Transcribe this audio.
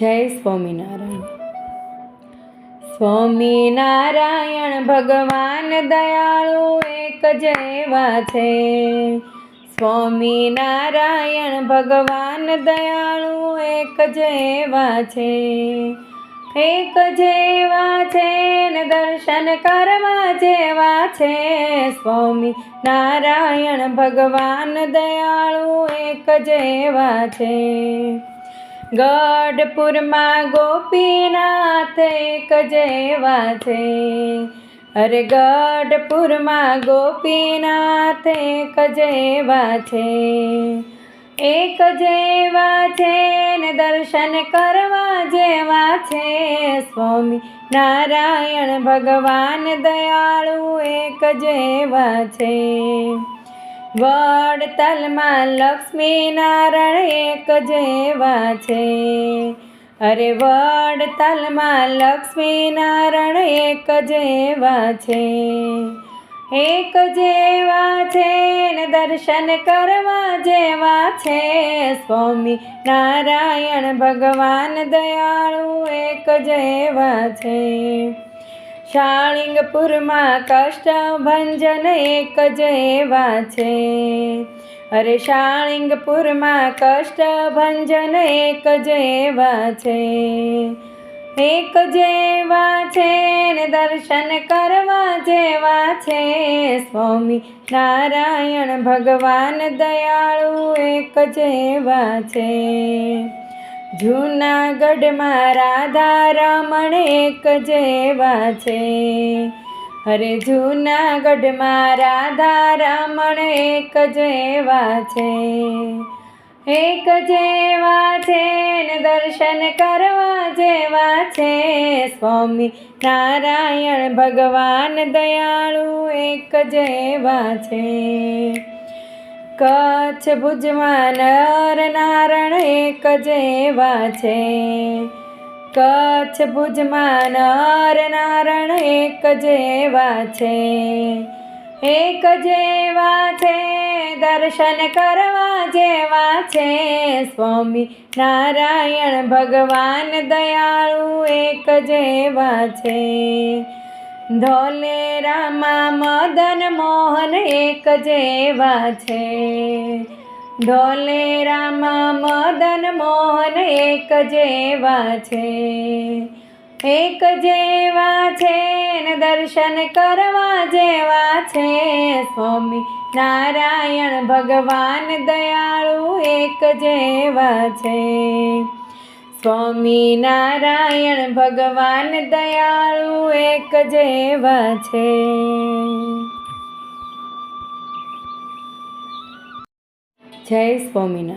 જય સ્વામિનારાયણ. સ્વામિનારાયણ ભગવાન દયાળુ એક જ છે. સ્વામિનારાયણ ભગવાન દયાળુ એક જ છે. એક જેવા છે ને દર્શન કરવા જેવા છે. સ્વામી નારાયણ ભગવાન દયાળુ એક જેવા છે. ગઢપુરમાં ગોપીનાથ એક જેવા છે. અરે ગઢપુરમાં ગોપીનાથ એક જેવા છે. એક જેવા છે ને દર્શન કરવા જેવા છે. સ્વામી નારાયણ ભગવાન દયાળુ એક જેવા છે. વડતલમાં લક્ષ્મીનારાયણ એક જેવા છે. અરે વડતાલમાં લક્ષ્મીનારાયણ એક જેવા છે. એક જેવા છે ને દર્શન કરવા જેવા છે. સ્વામી નારાયણ ભગવાન દયાળુ એક જેવા છે. શાળિંગપુરમાં કષ્ટભંજન એક જેવા છે. અરે શાળિંગપુરમાં કષ્ટભંજન એક જેવા છે. એક જેવા છે ને દર્શન કરવા જેવા છે. સ્વામી નારાયણ ભગવાન દયાળુ એક જેવા છે. જૂનાગઢમાં રાધા રમણ એક જેવા છે. અરે જૂનાગઢમાં રાધા રમણ એક જેવા છે. એક જેવા છે ને દર્શન કરવા જેવા છે. સ્વામી નારાયણ ભગવાન દયાળુ એક જેવા છે. કચ્છ ભુજમાં નર એક જેવા છે. કચ્છ ભુજમાં નર નારણ એક જેવા છે. એક જેવા છે, દર્શન કરવા જેવા છે. સ્વામી નારાયણ ભગવાન દયાળુ એક જેવા છે. ધોલેરામાં મદન મોહન એક જેવા છે. ધોલેરામાં મદન મોહન એક જેવા છે. એક જેવા છે ને દર્શન કરવા જેવા છે. સ્વામી નારાયણ ભગવાન દયાળુ એક જેવા છે. સ્વામી નારાયણ ભગવાન દયાળુ એક જેવા છે. જય સ્વામિનારાયણ.